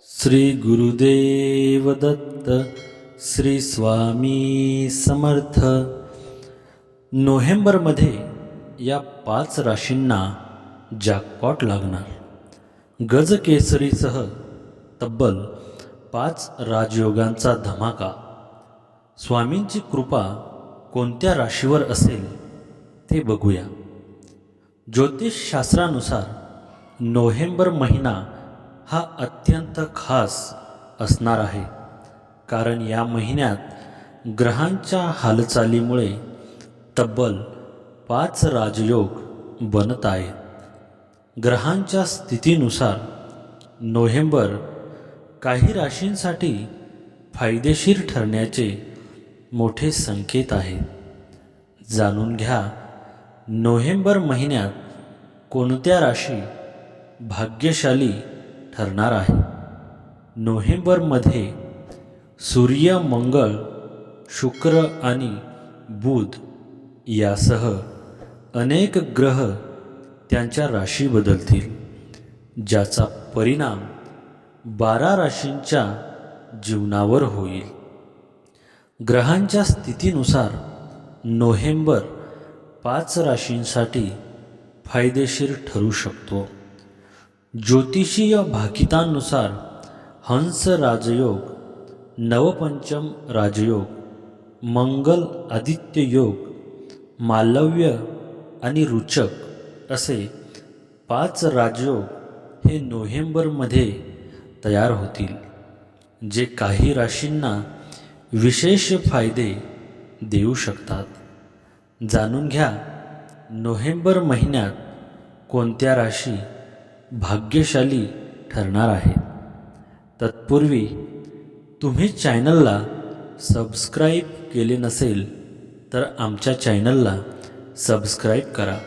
श्री गुरुदेव दत्त श्री स्वामी समर्थ. नोव्हेंबरमध्ये या पाच राशींना जॅकपॉट लागणार. गजकेसरीसह तब्बल पाच राजयोगांचा धमाका. स्वामींची कृपा कोणत्या राशीवर असेल ते बघूया. ज्योतिषशास्त्रानुसार नोव्हेंबर महिना हा अत्यंत खास असणार आहे. कारण या महिन्यात ग्रहांच्या हालचालीमुळे तब्बल पाच राजयोग बनत आहेत. ग्रहांच्या स्थितीनुसार नोव्हेंबर काही राशींसाठी फायदेशीर ठरण्याचे मोठे संकेत आहेत. जाणून घ्या नोव्हेंबर महिन्यात कोणत्या राशी भाग्यशाली ठरणार आहे. नोव्हेंबरमध्ये सूर्य मंगळ शुक्र आणि बुध यासह अनेक ग्रह त्यांच्या राशी बदलतील ज्याचा परिणाम बारा राशींच्या जीवनावर होईल. ग्रहांच्या स्थितीनुसार नोव्हेंबर पाच राशींसाठी फायदेशीर ठरू शकतो. ज्योतिषीय भाकितांनुसार हंस राजयोग नवपंचम राजयोग मंगल आदित्य योग मालव्य आणि रुचक असे पाच राजयोग हे नोव्हेंबरमध्ये तयार होतील जे काही राशींना विशेष फायदे देऊ शकतात. जाणून घ्या नोव्हेंबर महिन्यात कोणत्या राशी भाग्यशाली ठरणार आहेत तत्पूर्वी तुम्ही चॅनलला सबस्क्राईब केले नसेल तर आमच्या चॅनलला सबस्क्राईब करा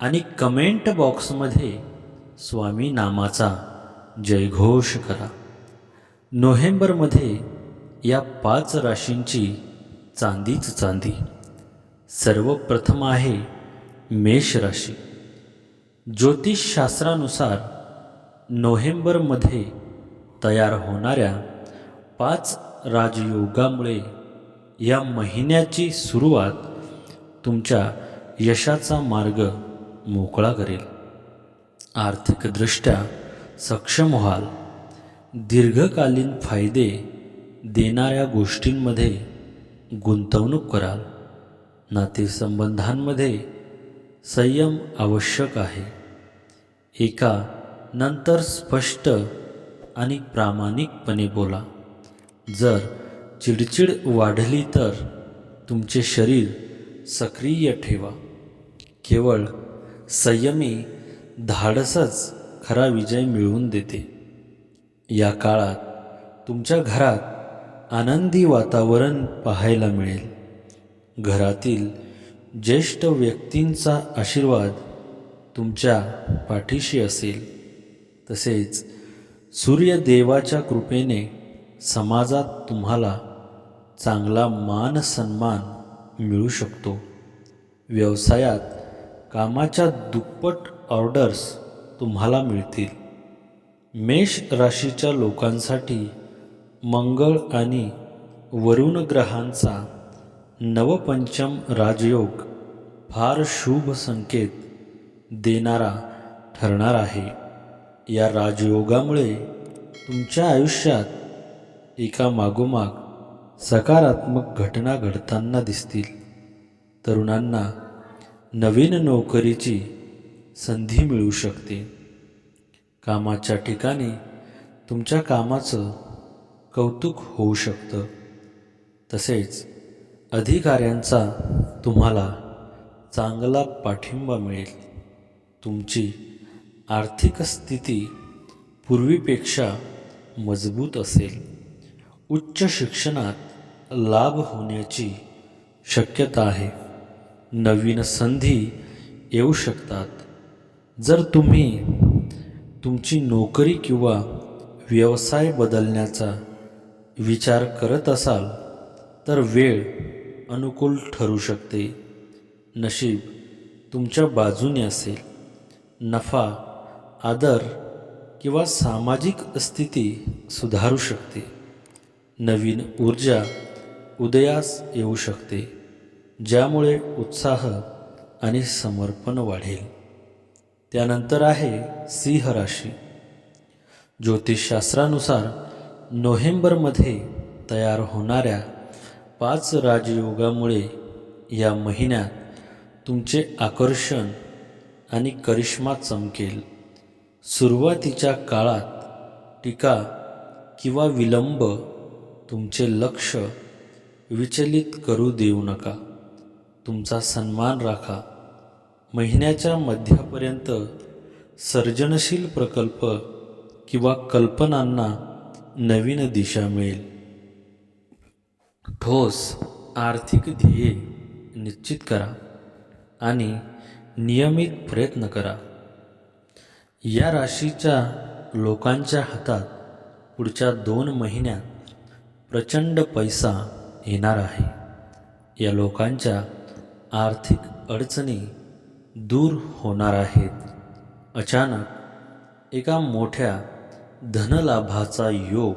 आणि कमेंट बॉक्समध्ये स्वामी नामाचा जयघोष करा. नोव्हेंबरमध्ये या पाच राशींची चांदीच चांदी. सर्वप्रथम आहे मेष राशी. ज्योतिषशास्त्रानुसार नोव्हेंबरमध्ये तयार होणाऱ्या पाच राजयोगामुळे या महिन्याची सुरुवात तुमच्या यशाचा मार्ग मोकळा करेल. आर्थिकदृष्ट्या सक्षम व्हाल. दीर्घकालीन फायदे देणाऱ्या गोष्टींमध्ये गुंतवणूक कराल. नातेसंबंधांमध्ये संयम आवश्यक आहे. एका नंतर स्पष्ट आणि प्रामाणिकपणे बोला. जर चिडचिड वाढली तर तुमचे शरीर सक्रिय ठेवा. केवळ संयमी धाडसच खरा विजय मिळवून देते. या काळात तुमच्या घरात आनंदी वातावरण पाहायला मिळेल. घरातील ज्येष्ठ व्यक्तींचा आशीर्वाद तुमच्या पाठीशी असेल. तसेच सूर्यदेवाच्या कृपेने समाजात तुम्हाला चांगला मान सन्मान मिळू शकतो. व्यवसायात कामाच्या दुप्पट ऑर्डर्स तुम्हाला मिळतील. मेष राशीच्या लोकांसाठी मंगळ आणि वरुण ग्रहांचा नवपंचम राजयोग फार शुभ संकेत देणारा ठरणार आहे. या राजयोगामुळे तुमच्या आयुष्यात एका मागोमाग सकारात्मक घटना घडताना दिसतील. तरुणांना नवीन नोकरीची संधी मिळू शकते. कामाच्या ठिकाणी तुमच्या कामाचं कौतुक होऊ शकतं. तसेच अधिकाऱ्यांचा तुम्हाला चांगला पाठिंबा मिळेल. तुमची आर्थिक स्थिती पूर्वीपेक्षा मजबूत असेल. उच्च शिक्षणात लाभ होण्याची शक्यता आहे. नवीन संधी येऊ शकतात. जर तुम्ही तुमची नोकरी किंवा व्यवसाय बदलण्याचा विचार करत असाल तर वेळ अनुकूल ठरू शकते. नशीब तुमच्या बाजूने असेल. नफा आदर किंवा सामाजिक स्थिती सुधारू शकते. नवीन ऊर्जा उदयास येऊ शकते ज्यामुळे उत्साह आणि समर्पण वाढेल. त्यानंतर आहे सिंह राशी. ज्योतिषशास्त्रानुसार नोव्हेंबरमध्ये तयार होणाऱ्या पाच राजयोगामुळे या महिन्यात तुमचे आकर्षण आणि करिश्मा चमकेल. सुरुवातीच्या काळात टीका किंवा विलंब तुमचे लक्ष विचलित करू देऊ नका. तुमचा सन्मान राखा. महिन्याच्या मध्यापर्यंत सर्जनशील प्रकल्प किंवा कल्पनांना नवीन दिशा मिळेल. ठोस आर्थिक ध्येये निश्चित करा आणि नियमित प्रयत्न करा. या राशीच्या लोकांच्या हातात पुढच्या दोन महिन्यात प्रचंड पैसा येणार आहे. या लोकांच्या आर्थिक अडचणी दूर होणार आहेत. अचानक एका मोठ्या धनलाभाचा योग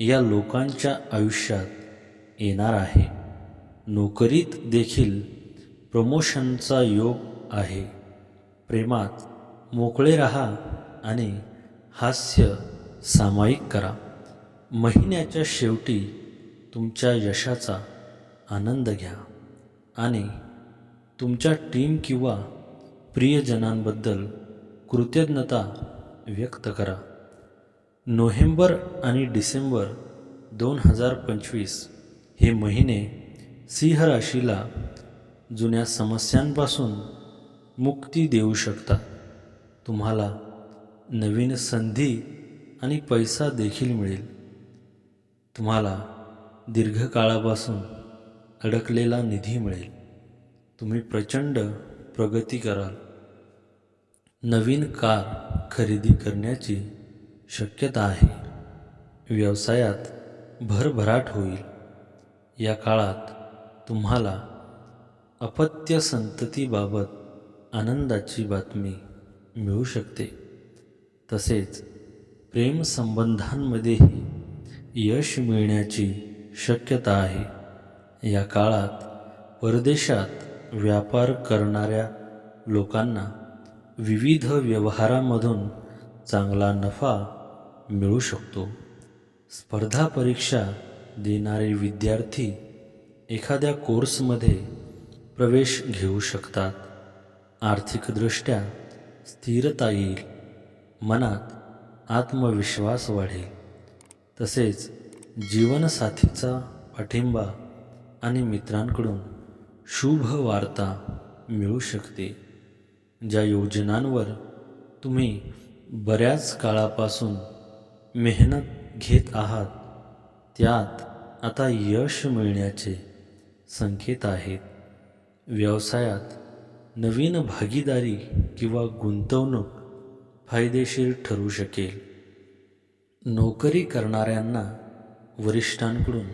या लोकांच्या आयुष्यात येणार आहे. नोकरीत देखील प्रमोशनचा योग आहे. प्रेमात मोकळे राहा आणि हास्य सामायिक करा. महिन्याच्या शेवटी तुमच्या यशाचा आनंद घ्या आणि तुमच्या टीम किंवा प्रियजनांबद्दल कृतज्ञता व्यक्त करा. नोव्हेंबर आणि डिसेंबर दोन हजार पंचवीस हे महिने सिंह राशीला जुन्या समस्यांपासून मुक्ती देऊ शकता. तुम्हाला नवीन संधी आणि पैसा देखील मिळेल. तुम्हाला दीर्घकाळापासून अडकलेला निधी मिळेल. तुम्ही प्रचंड प्रगती कराल. नवीन कार खरेदी करण्याची शक्यता आहे. व्यवसायात भरभराट होईल. या काळात तुम्हाला अपत्य संततीबाबत आनंदाची बातमी मिळू शकते. तसेच प्रेमसंबंधांमध्येही यश मिळण्याची शक्यता आहे. या काळात परदेशात व्यापार करणाऱ्या लोकांना विविध व्यवहारामधून चांगला नफा मिळू शकतो. स्पर्धा परीक्षा देणारे विद्यार्थी एखाद्या कोर्समध्ये प्रवेश घेऊ शकतात. आर्थिकदृष्ट्या स्थिरता येईल. मनात आत्मविश्वास वाढेल. तसेच जीवनसाथीचा पाठिंबा आणि मित्रांकडून शुभ वार्ता मिळू शकते. ज्या योजनांवर तुम्ही बऱ्याच काळापासून मेहनत घेत आहात त्यात आता यश मिळण्याचे संकेत आहेत. व्यवसायात नवीन भागीदारी किंवा गुंतवणूक फायदेशीर ठरू शकेल. नोकरी करणाऱ्यांना वरिष्ठांकडून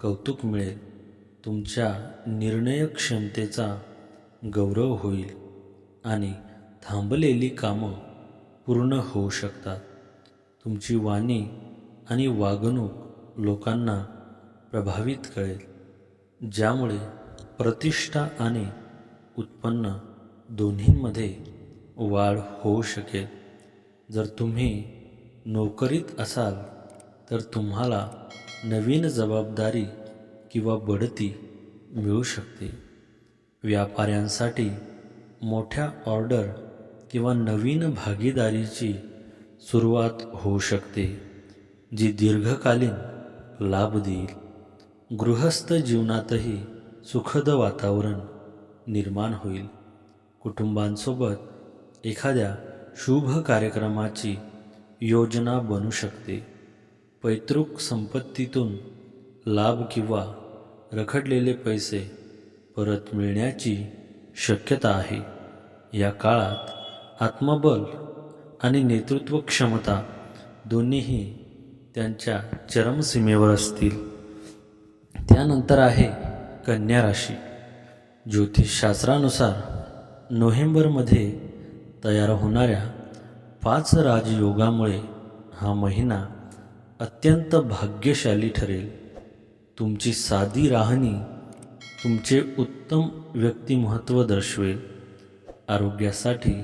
कौतुक मिळेल. तुमच्या निर्णय क्षमतेचा गौरव होईल आणि थांबलेली कामं पूर्ण होऊ शकतात. तुमची वाणी आणि वागणूक लोकांना प्रभावित कळेल ज्यामुळे प्रतिष्ठा आणि उत्पन्न दोन्हींमध्ये वाढ होऊ शकेल. जर तुम्ही नोकरीत असाल तर तुम्हाला नवीन जबाबदारी किंवा बढती मिळू शकते. व्यापाऱ्यांसाठी मोठ्या ऑर्डर किंवा नवीन भागीदारीची सुरुवात होऊ शकते जी दीर्घकालीन लाभ देईल. गृहस्थ जीवनातही सुखद वातावरण निर्माण होईल. कुटुंबांसोबत एखाद्या शुभ कार्यक्रमाची योजना बनू शकते. पैतृक संपत्तीतून लाभ किंवा रखडलेले पैसे परत मिळण्याची शक्यता आहे. या काळात आत्मबल आणि नेतृत्व क्षमता दोन्हीही त्यांच्या चरमसीमेवर असतील. त्यानंतर आहे कन्या राशी. ज्योतिषशास्त्रानुसार नोव्हेंबरमध्ये तयार होणाऱ्या पाच राजयोगामुळे हा महिना अत्यंत भाग्यशाली ठरेल. तुमची साधी राहणी तुमचे उत्तम व्यक्तिमत्त्व दर्शवेल. आरोग्यासाठी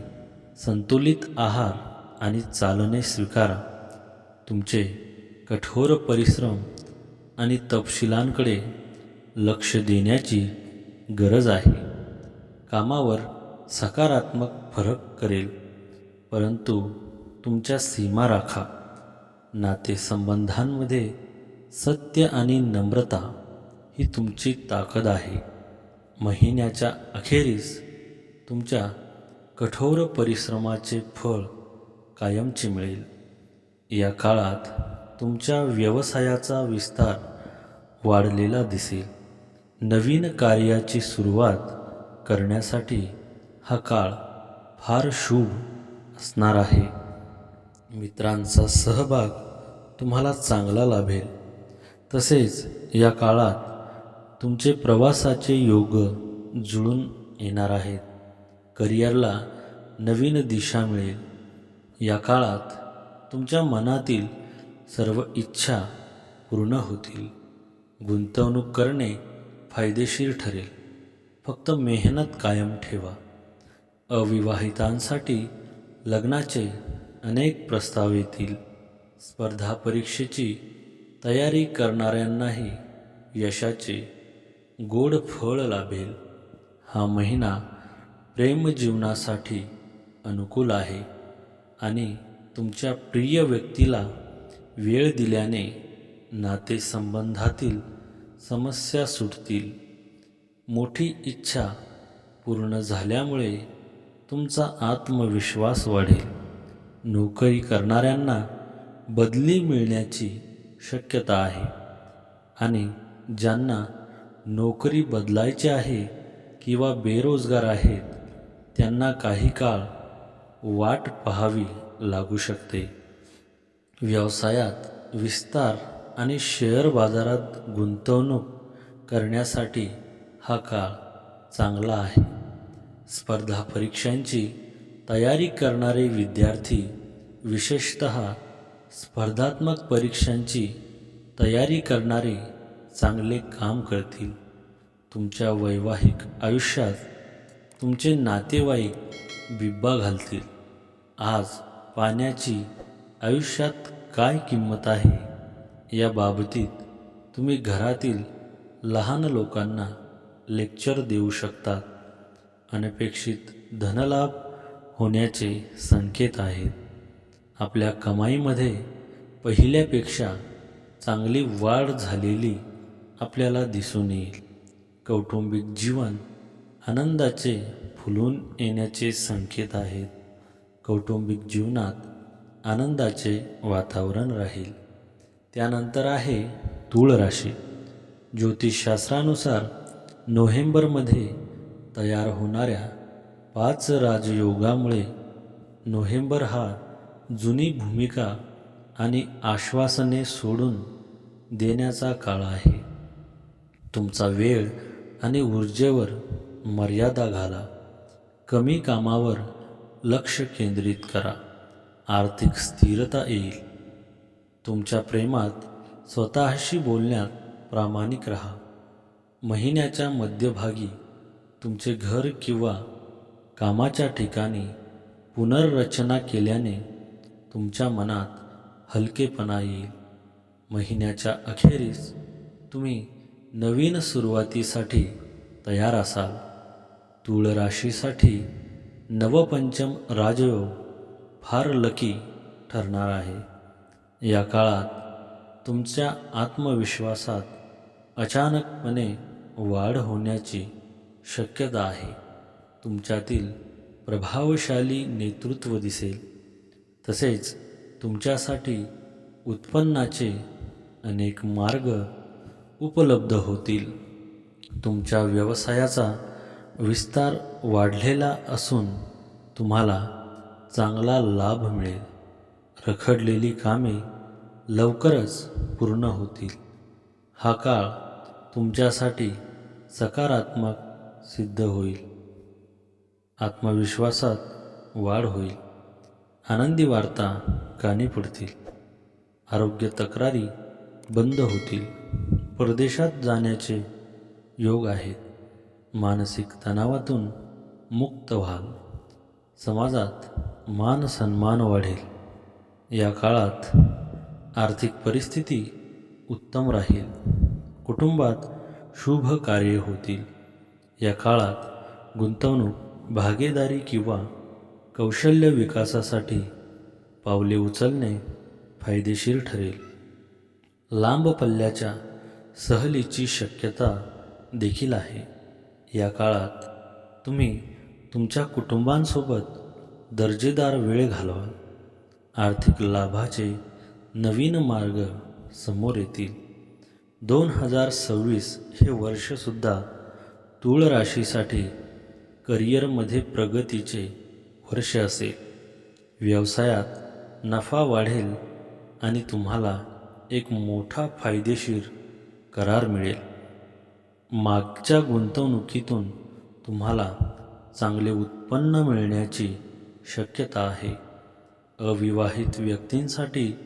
संतुलित आहार आणि चालणे स्वीकारा. तुमचे कठोर परिश्रम आणि तपशिलांकडे लक्ष देण्याची गरज आहे. कामावर सकारात्मक फरक करेल. परंतु तुमच्या सीमा राखा. नातेसंबंधांमध्ये सत्य आणि नम्रता ही तुमची ताकद आहे. महिन्याच्या अखेरीस तुमच्या कठोर परिश्रमाचे फळ कायमचे मिळेल. या काळात तुमच्या व्यवसायाचा विस्तार वाढलेला दिसेल. नवीन कार्याची सुरुवात करण्यासाठी हा काळ फार शुभ असणार आहे. मित्रांचा सहभाग तुम्हाला चांगला लाभेल. तसेच या काळात तुमचे प्रवासाचे योग जुळून येणार आहेत. करिअरला नवीन दिशा मिळेल. या काळात तुमच्या मनातील सर्व इच्छा पूर्ण होतील. गुंतवणूक करणे फायदेशीर ठरेल. फक्त मेहनत कायम ठेवा. अविवाहितांसाठी लग्नाचे अनेक प्रस्ताव येतील. स्पर्धा परीक्षेची तयारी करणाऱ्यांनाही यशाचे गोड फळ लाभेल. हा महिना प्रेमजीवनासाठी अनुकूल आहे आणि तुमच्या प्रिय व्यक्तीला वेळ दिल्याने नातेसंबंधातील समस्या सुटतील. मोठी इच्छा पूर्ण झाल्यामुळे तुमचा आत्मविश्वास वाढेल. नोकरी करणाऱ्यांना बदली मिळण्याची शक्यता आहे. आणि ज्यांना नोकरी बदलायची आहे किंवा बेरोजगार आहेत त्यांना काही काळ वाट पाहावी लागू शकते. व्यवसायात विस्तार आणि शेअर बाजारात गुंतवणूक करण्यासाठी हा काळ चांगला आहे. स्पर्धा परीक्षांची तयारी करणारे विद्यार्थी विशेषत स्पर्धात्मक परीक्षांची तयारी करणारे चांगले काम करतील. तुमच्या वैवाहिक आयुष्यात तुमचे नातेवाईक बिब्बा घालतील. आज पाण्याची आयुष्यात काय किंमत आहे? या बाबतीत तुम्ही घरातील लहान लोकांना लेक्चर देऊ शकतात. अनपेक्षित धनलाभ होण्याचे संकेत आहेत. आपल्या कमाईमध्ये पहिल्यापेक्षा चांगली वाढ झालेली आपल्याला दिसून येईल. कौटुंबिक जीवन आनंदाचे फुलून येण्याचे संकेत आहेत. कौटुंबिक जीवनात आनंदाचे वातावरण राहील. त्यानंतर आहे तूळ राशी. ज्योतिषशास्त्रानुसार नोव्हेंबरमध्ये तयार होणाऱ्या पाच राजयोगामुळे नोव्हेंबर हा जुनी भूमिका आणि आश्वासने सोडून देण्याचा काळ आहे. तुमचा वेळ आणि ऊर्जेवर मर्यादा घाला. कमी कामावर लक्ष केंद्रित करा. आर्थिक स्थिरता येईल. तुमच्या प्रेमात स्वतःशी बोलण्यात प्रामाणिक राहा. महिन्याच्या मध्यभागी तुमचे घर किंवा कामाच्या ठिकाणी पुनर्रचना केल्याने तुमच्या मनात हलकेपणा येईल. महिन्याच्या अखेरीस तुम्ही नवीन सुरुवातीसाठी तयार असाल. तूळ राशीसाठी नवपंचम राजयोग फार लकी ठरणार आहे. या काळात तुमच्या आत्मविश्वासात अचानकपणे वाढ होण्याची शक्यता आहे. तुमच्यातील प्रभावशाली नेतृत्व दिसेल. तसेच तुमच्यासाठी उत्पन्नाचे अनेक मार्ग उपलब्ध होतील. तुमच्या व्यवसायाचा विस्तार वाढलेला असून तुम्हाला चांगला लाभ मिळेल. रखडलेली कामे लवकरच पूर्ण होतील. हा काळ तुमच्यासाठी सकारात्मक सिद्ध होईल. आत्मविश्वासात वाढ होईल. आनंदी वार्ता कानी पडतील. आरोग्य तक्रारी बंद होतील. परदेशात जाण्याचे योग आहेत. मानसिक तणावातून मुक्त व्हाल. समाजात मान सन्मान वाढेल. या काळात आर्थिक परिस्थिती उत्तम राहील. कुटुंबात शुभ कार्य होतील. या काळात गुंतवणूक भागीदारी किंवा कौशल्य विकासासाठी पावले उचलणे फायदेशीर ठरेल. लांब पल्ल्याच्या सहलीची शक्यता देखील आहे. या काळात तुम्ही तुमच्या कुटुंबांसोबत दर्जेदार वेळ घालवाल. आर्थिक लाभाचे नवीन मार्ग समोर येतील. दोन हजार सव्वीस हे वर्षसुद्धा तूळ राशीसाठी करिअरमध्ये प्रगतीचे वर्ष असेल. व्यवसायात नफा वाढेल आणि तुम्हाला एक मोठा फायदेशीर करार मिळेल. मागच्या गुंतवणुकीतून तुम्हाला चांगले उत्पन्न मिळण्याची शक्यता आहे. अविवाहित व्यक्तींसाठी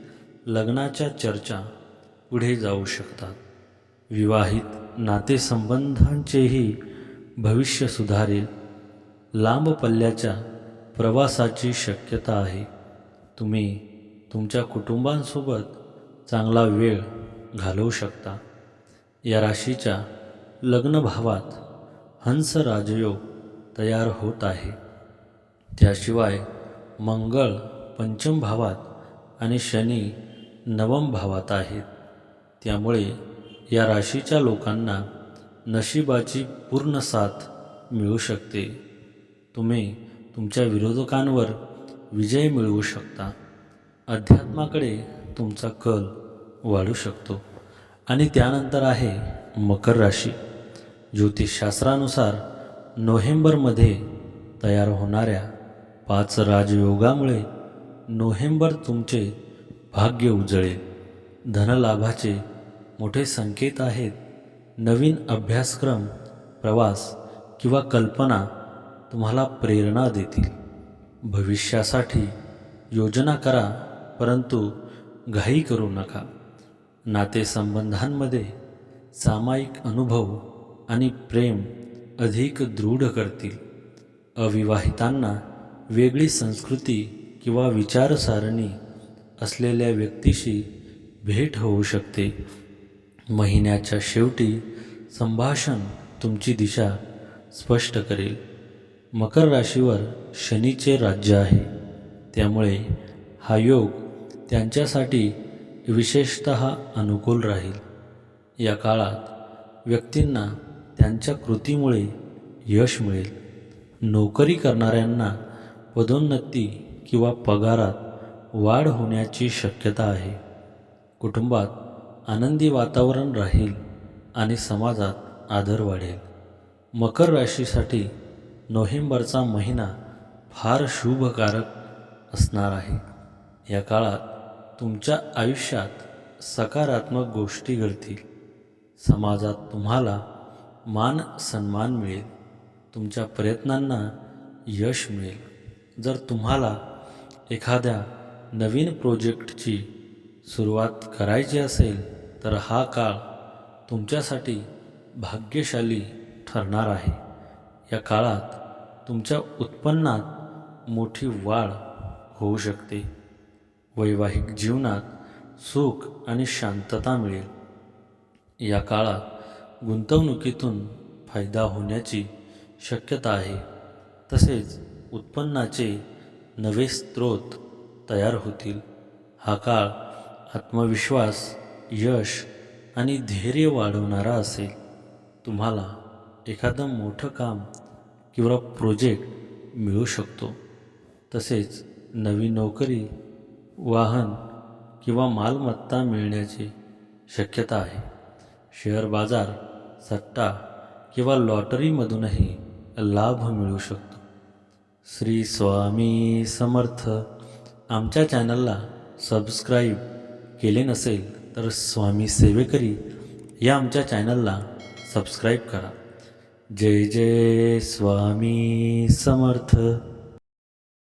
लग्नाच्या चर्चा पुढे जाऊ शकतात. विवाहित नातेसंबंधांचेही भविष्य सुधारेल. लांब पल्ल्याच्या प्रवासाची शक्यता आहे. तुम्ही तुमच्या कुटुंबांसोबत चांगला वेळ घालवू शकता. या राशीच्या लग्नभावात हंस राजयोग तयार होत आहे. त्याशिवाय मंगळ पंचम भावात आणि शनी नवम भावात आहेत. त्यामुळे या राशीच्या लोकांना नशिबाची पूर्ण साथ मिळू शकते. तुम्ही तुमच्या विरोधकांवर विजय मिळवू शकता. अध्यात्माकडे तुमचा कल वाढू शकतो. आणि त्यानंतर आहे मकर राशी. ज्योतिषशास्त्रानुसार नोव्हेंबरमध्ये तयार होणाऱ्या पाच राजयोगामुळे नोव्हेंबर तुमचे भाग्य उजळेल धनलाभाचे मोठे संकेत आहेत. नवीन अभ्यासक्रम प्रवास किंवा कल्पना तुम्हाला प्रेरणा देतील. भविष्यासाठी योजना करा परंतु घाई करू नका. नातेसंबंधांमध्ये सामायिक अनुभव आणि प्रेम अधिक दृढ करतील. अविवाहितांना वेगळी संस्कृती किंवा विचारसारणी असलेल्या व्यक्तीशी भेट होऊ शकते. महिन्याच्या शेवटी संभाषण तुमची दिशा स्पष्ट करेल. मकर राशीवर शनीचे राज्य आहे. त्यामुळे हा योग त्यांच्यासाठी विशेषत अनुकूल राहील. या काळात व्यक्तींना त्यांच्या कृतीमुळे यश मिळेल. नोकरी करणाऱ्यांना पदोन्नती किंवा पगारात वाढ होण्याची शक्यता आहे. कुटुंबात आनंदी वातावरण राहील आणि समाजात आदर वाढेल. मकर राशीसाठी नोव्हेंबरचा महिना फार शुभकारक असणार आहे. या काळात तुमच्या आयुष्यात सकारात्मक गोष्टी घडतील. समाजात तुम्हाला मान सन्मान मिळेल. तुमच्या प्रयत्नांना यश मिळेल. जर तुम्हाला एखाद्या नवीन प्रोजेक्टची सुरुवात करायची असेल तर हा काळ तुमच्यासाठी भाग्यशाली ठरणार आहे. या काळात तुमच्या उत्पन्नात मोठी वाढ होऊ शकते. वैवाहिक जीवनात सुख आणि शांतता मिळेल. या काळात गुंतवणुकीतून फायदा होण्याची शक्यता आहे. तसेच उत्पन्नाचे नवे स्रोत तयार होतील. हा काळ आत्मविश्वास यश आणि धैर्य वाढवणारा असेल. तुम्हाला एखादं मोठं काम किंवा प्रोजेक्ट मिळू शकतो. तसेच नवी नोकरी वाहन किंवा मालमत्ता मिळण्याची शक्यता आहे. शेअर बाजार सट्टा किंवा लॉटरीमधूनही लाभ मिळू शकतो. श्री स्वामी समर्थ. आमच्या चॅनलला सबस्क्राईब केले नसेल तर स्वामी सेवेकरी या आमच्या चॅनलला सबस्क्राईब करा. जय जय स्वामी समर्थ.